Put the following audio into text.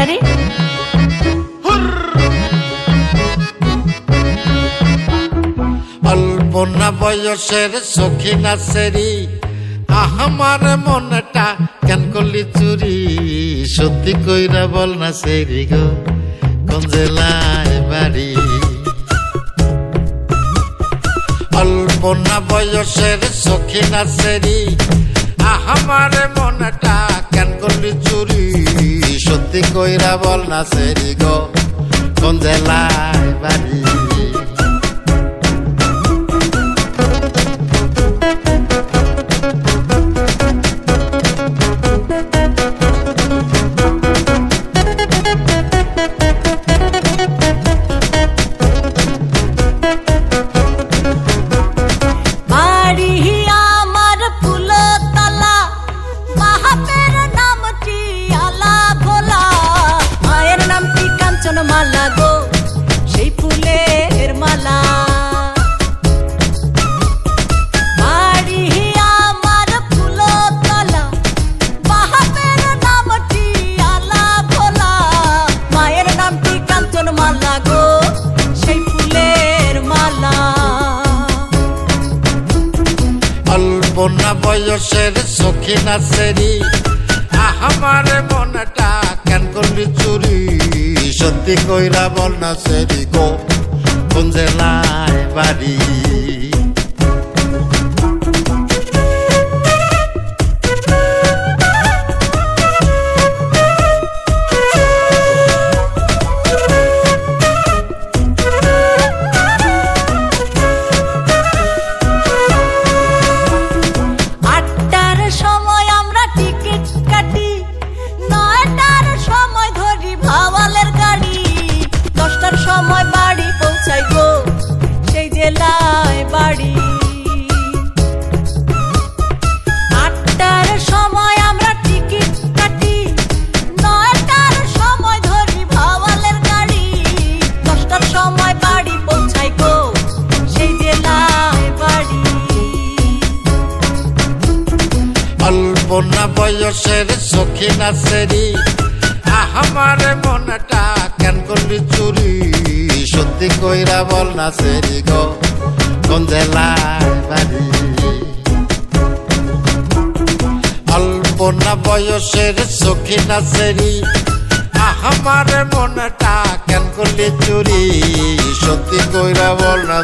আরে। অল্পনা বয়সের সখী না সেরি আহমার মনটা কেন করলি চুরি? সত্যি কইরা বল না সেরি গো কঞ্জেলায় বাড়ি? অল্পনা বয়সের সখী না সেরি আহমার মনটা কেন করলি চুরি? সত্যি কইরা বল না সেরি গো কোন জেলায় বাড়ি? অল্প না বয়সের সখিনা সেরি আমার মনটা কেন করলি চুরি? সত্যি কইরা বল না সেরি গো। কোন জেলায় বাড়ি? না বয়সের সখী না সেরি। আমার মনটা কেন করলি চুরি? সত্যি কইরা বল না সেরি গো, কোন অল্প না বয়সের সখী না সেরি। আমার মনটা কেন করলি চুরি? সত্যি কইরা বল না